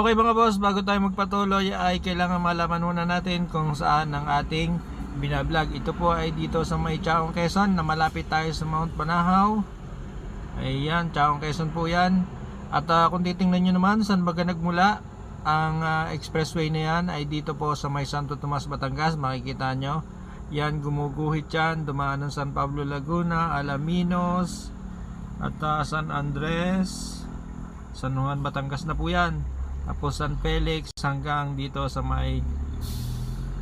Okay mga boss, bago tayo magpatuloy ay kailangan malaman muna natin kung saan ang ating binablog. Ito po ay dito sa may Chaong Quezon na malapit tayo sa Mount Banahaw. Ayan, Chaong Quezon po yan. At ah, kung titingnan nyo naman saan baga nagmula ang ah, expressway na yan ay dito po sa may Santo Tomas, Batangas. Makikita nyo. Yan, gumuguhit yan. Dumaan ng San Pablo Laguna, Alaminos, at ah, San Andres, San Juan, Batangas na po yan. Tapos San Felix hanggang dito sa may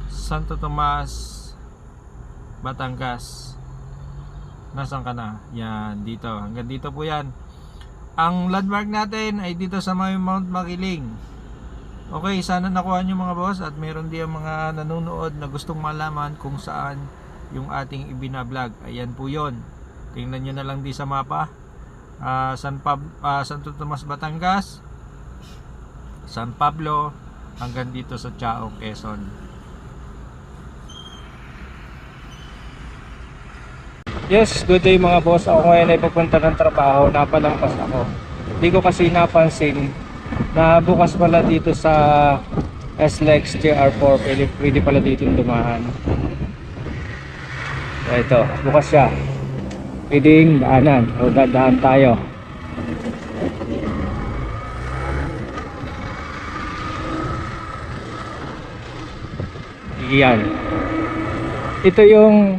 Santo Tomas, Batangas. Nasaan ka na? Yan, dito. Hanggang dito po yan. Ang landmark natin ay dito sa may Mount Makiling. Okay, sana nakuha nyo mga boss at meron din mga nanonood na gustong malaman kung saan yung ating ibinablog. Ayan po yon. Tingnan nyo na lang di sa mapa. Ah, San Pab ah, Santo Tomas, Batangas, San Pablo, hanggang dito sa Chao, Quezon. Yes, good day mga boss. Ako ngayon ay papunta ng trabaho. Napalampas ako. Hindi ko kasi napansin na bukas pala dito sa SLEX JR4. Pwede, pwede pala dito dumahan. Ito, bukas siya. Pwedeng daanan o dadaan tayo. Yan. Ito yung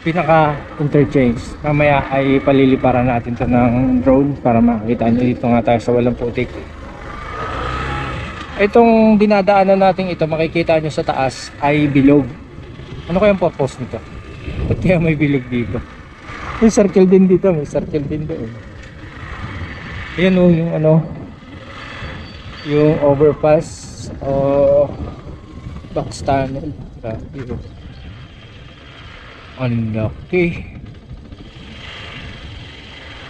pinaka interchange. Mamaya ay paliliparan natin to ng drone para makita nyo dito nga tayo sa walang putik. Itong dinadaanan natin ito, makikita nyo sa taas ay bilog. Ano kayang purpose nito? Ba't kaya may bilog dito? May circle din dito, may circle din doon. Ayan o, yung ano, yung overpass o box tunnel. Grabe o. Ang laki.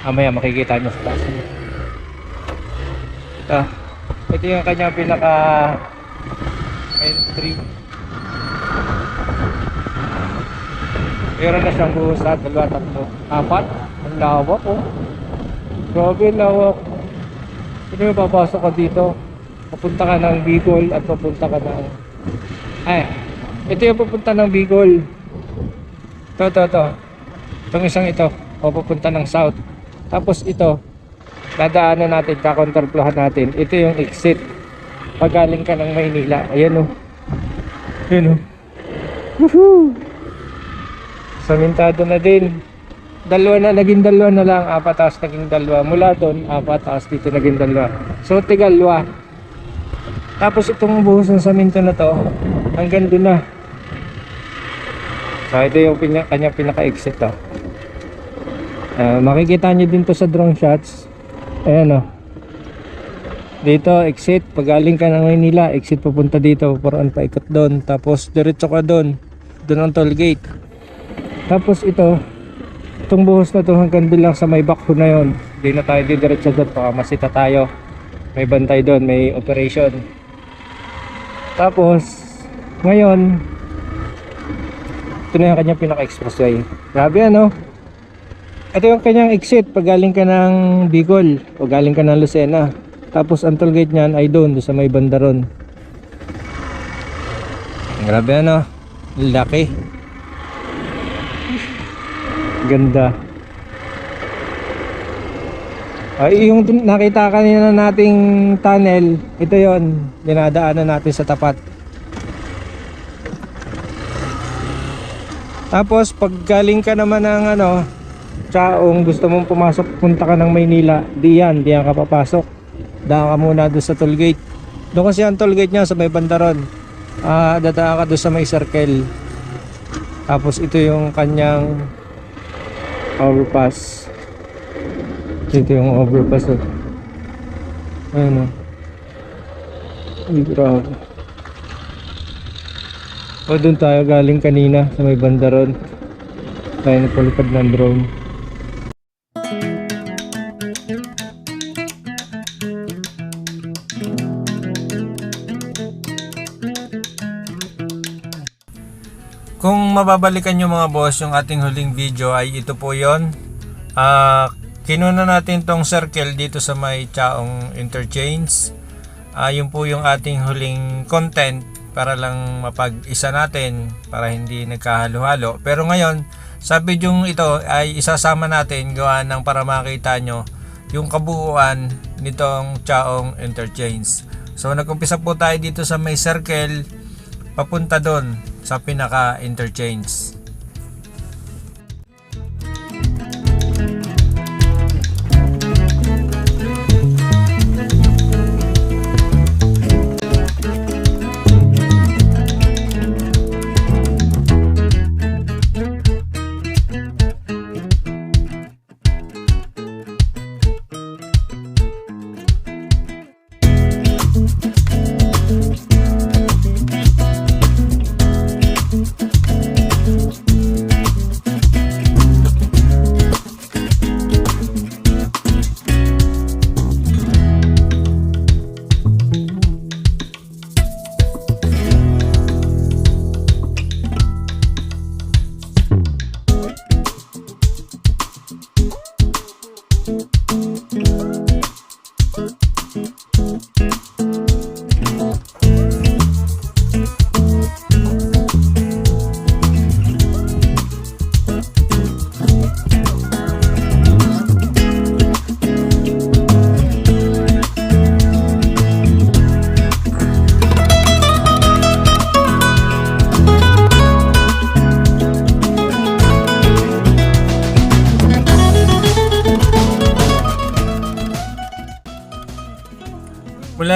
Mamaya makikita nyo sa taas. Ito. Ito yung kanyang pinaka entry. Meron na siyang buhusan, dalawa, tatlo, apat. Ang lawak oh. Grabe, lawak. Ito yung papasok ka dito. Papunta ka ng Bicol at papunta ka ng... Ay, ito yung papunta ng Bicol. Ito, ito, ito. Itong isang ito. O papunta ng South. Tapos ito, dadaanan natin, kakontraplohan natin. Ito yung exit. Pag galing ka ng Maynila. Ayan o. Ayan o. Woohoo! Samintado na din. Dalawa na, naging dalawa na lang. Apat, tapos naging dalawa. Mula doon, apat, tapos dito naging dalawa. So, tigalwa. Tapos itong buhos ng saminto na to, hanggang doon na. So, ito yung pinya, kanya pinaka-exit to. Ah, makikita nyo din to sa drone shots. Ayan o. Dito, exit. Pag galing ka ng Maynila, exit papunta dito. Parang paikot doon. Tapos, diretso ka doon. Doon ang toll gate. Tapos ito, itong buhos na to hanggang doon lang sa may bakho na yon. Hindi na tayo didiretso doon. Baka masita tayo. May bantay doon. May operation. Tapos, ngayon, ito na yung kanyang pinaka-expressway. Grabe ano? Ito yung kanyang exit pag galing ka ng Bicol o galing ka ng Lucena. Tapos ang toll gate niyan ay doon, doon sa may banda ron. Grabe ano? Laki. Ganda. Ay, yung nakita kanina nating tunnel, ito yon dinadaanan natin sa tapat. Tapos pag galing ka naman ng ano, Chaong gusto mong pumasok, punta ka ng Maynila, di yan, di yan ka papasok. Daan ka muna doon sa toll gate. Doon kasi ang toll gate niya sa may bandaron. Ah, dadaan ka doon sa may circle. Tapos ito yung kanyang overpass. Ito yung overpass. Oh. Ayun oh. Ay, grabe. O doon tayo galing kanina sa may bandaron. Tayo napalipad ng drone. Kung mababalikan nyo mga boss yung ating huling video ay ito po yon. Ah, kinuna natin tong circle dito sa may Chaong Interchange. Ah, yun po yung ating huling content para lang mapag-isa natin para hindi nagkahalo-halo. Pero ngayon, sa video ito ay isasama natin gawa ng para makita nyo yung kabuuan nitong Chaong Interchange. So nagkumpisa po tayo dito sa may circle papunta doon sa pinaka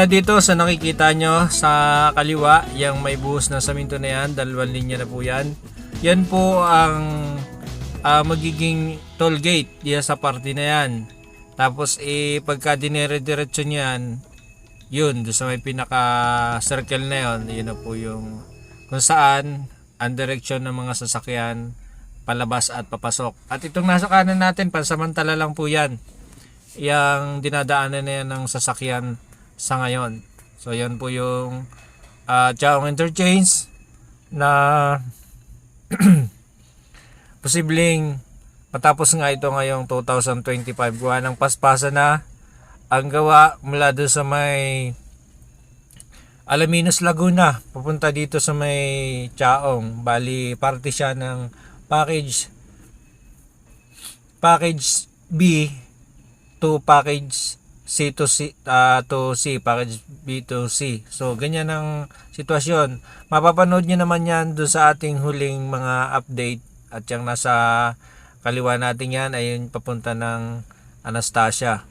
dito sa nakikita nyo sa kaliwa, yung may buhos na saminto na yan, dalawang linya na po yan. Yan po ang ah, magiging toll gate diya sa parte na yan. Tapos eh, pagka dinere-diretso nyo yan, yun, doon sa may pinaka circle na yon yun na po yung kung saan ang direksyon ng mga sasakyan palabas at papasok. At itong nasa kanan natin, pansamantala lang po yan. Yang dinadaanan na yan ng sasakyan sa ngayon. So yan po yung uh, Chaong Interchange na posibleng matapos nga ito ngayong 2025 gawa ng paspasa na ang gawa mula doon sa may Alaminos Laguna pupunta dito sa may Chaong bali parte siya ng package package B to package C to C ah, to C package B to C. So ganyan ang sitwasyon. Mapapanood nyo naman yan doon sa ating huling mga update at yung nasa kaliwa natin yan ay yung papunta ng Anastasia.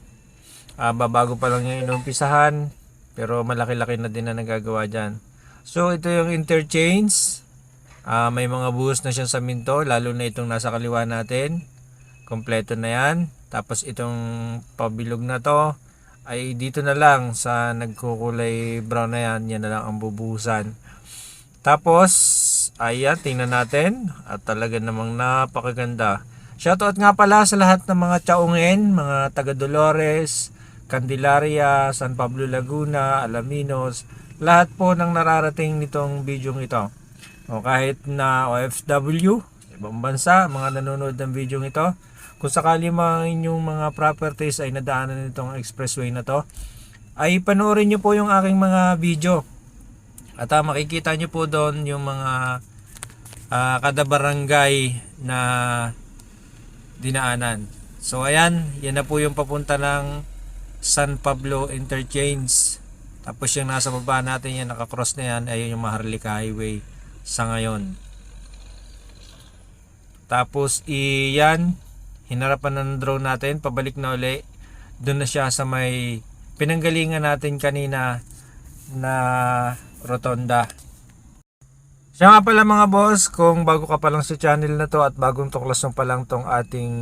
Ah, babago pa lang yung inumpisahan pero malaki-laki na din na nagagawa dyan. So ito yung interchange. Ah, may mga buhos na siyang saminto lalo na itong nasa kaliwa natin. Kompleto na yan tapos itong pabilog na to ay dito na lang sa nagkukulay brown na yan. Yan na lang ang bubuhusan. Tapos ayan tingnan natin. At talaga namang napakaganda. Shoutout nga pala sa lahat ng mga tsaungin mga taga Dolores Candelaria, San Pablo Laguna, Alaminos. Lahat po ng nararating nitong video ito. O kahit na OFW ibang bansa, mga nanonood ng video ito kung sakali mga inyong mga properties ay nadaanan nitong expressway na to ay panoorin nyo po yung aking mga video. At ah, makikita nyo po doon yung mga ah, kada barangay na dinaanan. So ayan, yan na po yung papunta ng San Pablo Interchange. Tapos yung nasa baba natin yan nakakross na yan ay yung Maharlika Highway sa ngayon. Tapos iyan hinarapan ng drone natin. Pabalik na uli. Doon na siya sa may pinanggalingan natin kanina na rotonda. Siya nga pala mga boss, kung bago ka pa lang sa channel na to at bagong tuklas mo pa lang tong ating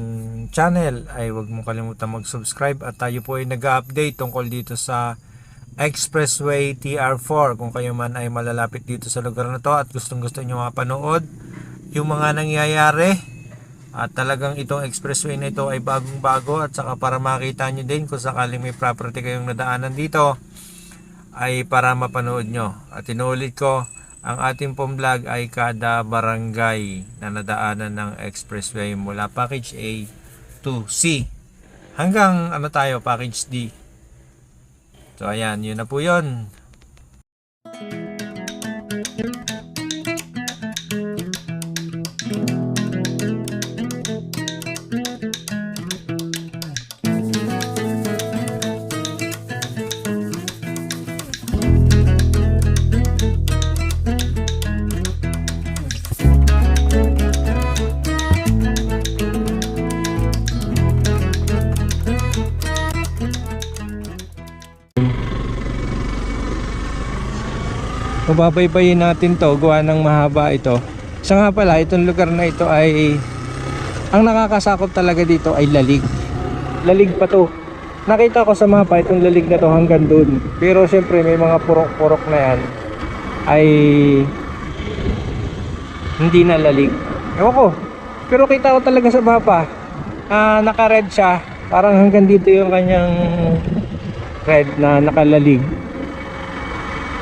channel ay huwag mong kalimutan mag-subscribe at tayo po ay nag-update tungkol dito sa Expressway TR4 kung kayo man ay malalapit dito sa lugar na to at gustong gusto nyo mapanood yung mga nangyayari at talagang itong expressway na ito ay bagong bago at saka para makita nyo din kung sakaling may property kayong nadaanan dito ay para mapanood nyo. At inulit ko ang ating pong vlog ay kada barangay na nadaanan ng expressway mula package A to C. Hanggang ano tayo package D. So ayan, yun na po yun. Mababaybayin natin to, gawa ng mahaba ito. Siya nga pala, itong lugar na ito ay ang nakakasakop talaga dito ay lalig. Lalig pa to. Nakita ko sa mapa itong lalig na to hanggang dun. Pero syempre may mga purok-purok na yan ay hindi na lalig. Ewan ko. Pero kita ko talaga sa mapa. Ah, naka-red siya. Parang hanggang dito yung kanyang red na nakalalig.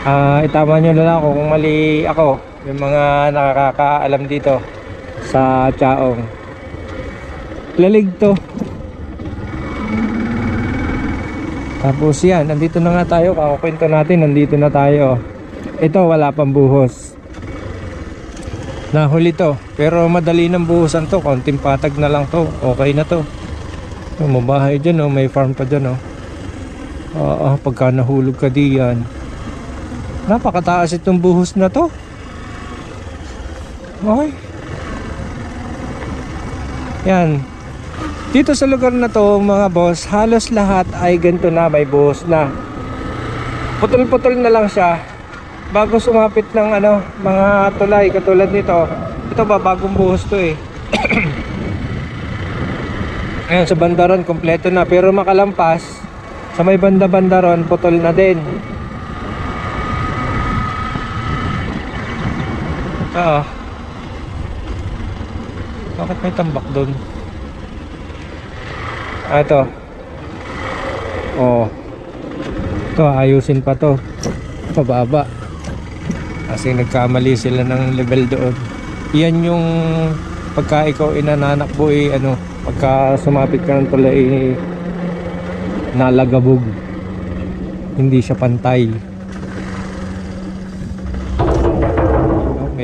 Ah, itama nyo na lang ako kung mali ako yung mga nakakaalam dito sa Chaong. Lalig to. Tapos yan, nandito na nga tayo, kakukwento natin, nandito na tayo. Ito, wala pang buhos. Nahuli to, pero madali ng buhusan to, konting patag na lang to, okay na to. Mabahay dyan, oh. may farm pa dyan. Oh. Oo, pagka nahulog ka diyan. Napakataas itong buhos na to. Okay. Yan. Dito sa lugar na to mga boss, halos lahat ay ganito na may buhos na. Putol-putol na lang siya. Bago sumapit ng ano, mga tulay katulad nito. Ito ba bagong buhos to eh. Ayan sa bandaron kompleto na pero makalampas sa may banda-banda ron putol na din. Oo. Bakit may tambak doon? Ah, ito. Oo. Ito, ayusin pa to. Pababa. Kasi nagkamali sila ng level doon. Yan yung pagka ikaw inananakbo eh, ano, pagka sumapit ka ng tulay eh, nalagabog. Hindi siya pantay.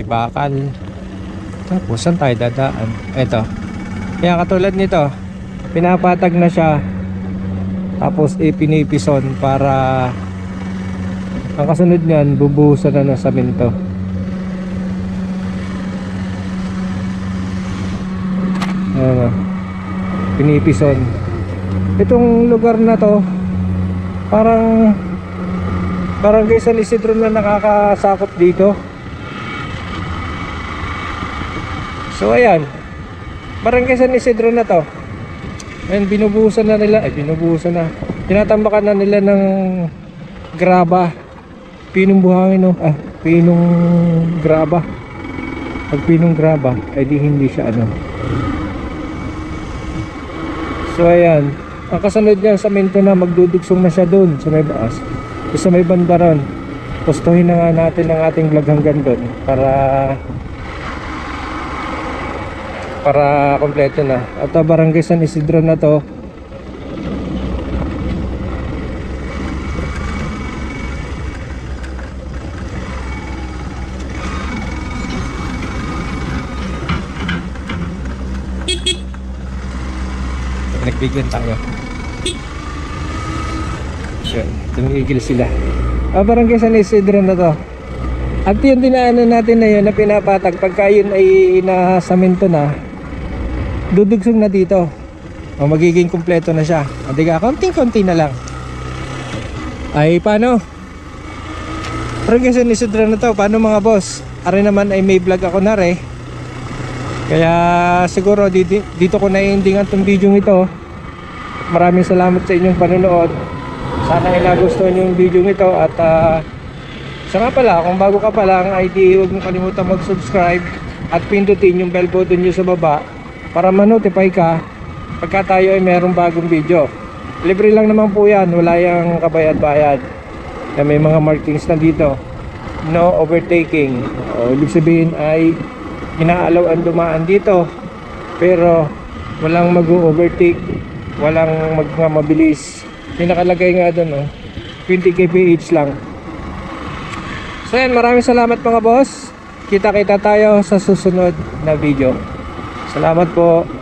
May bakal. Tapos saan tayo dadaan? Eto. Kaya katulad nito pinapatag na siya. Tapos ipinipison para ang kasunod niyan bubuhusan na ng saminto. Ayan o. pinipison itong lugar na to parang barangay San Isidro na nakakasakop dito So ayan. Barangay San Isidro na to. Ayan, binubuhusan na nila. Ay, binubuhusan na. Tinatambakan na nila ng graba. Pinong buhangin, no? Ah, pinong graba. Pag pinong graba, ay di hindi siya ano. So ayan. Ang kasunod niyan sa minto na magdudugsong na siya doon sa may baas. Sa may banda ron. Postuhin na nga natin ang ating vlog hanggang doon para para kompleto na. At ang barangay San Isidro na to. Nagbigyan tayo. Yun tumigil sila. Ah barangay San Isidro na to. At yung dinaanan natin na yun na pinapatag. Pagka yun ay inasaminto na dudugsong na dito. O magiging kumpleto na siya. O diga konting konti na lang. Ay paano? Pero kasi nisidra na to. Paano mga boss? Ari naman ay may vlog ako na re. Kaya siguro dito, ko naiindingan tong video ito maraming salamat sa inyong panonood. Sana ay nagustuhan yung video ito at uh, siya nga pala kung bago ka pa lang ay di huwag mo kalimutan mag subscribe at pindutin yung bell button nyo sa baba para ma-notify ka pagka tayo ay merong bagong video. Libre lang naman po yan wala yung kabayad-bayad. Na may mga markings na dito. No overtaking. O ibig sabihin ay inaalaw ang dumaan dito. Pero walang mag-overtake walang mag mabilis may nakalagay nga doon oh, 20 kph lang. So yan, maraming salamat mga boss. Kita-kita tayo sa susunod na video. Salamat po.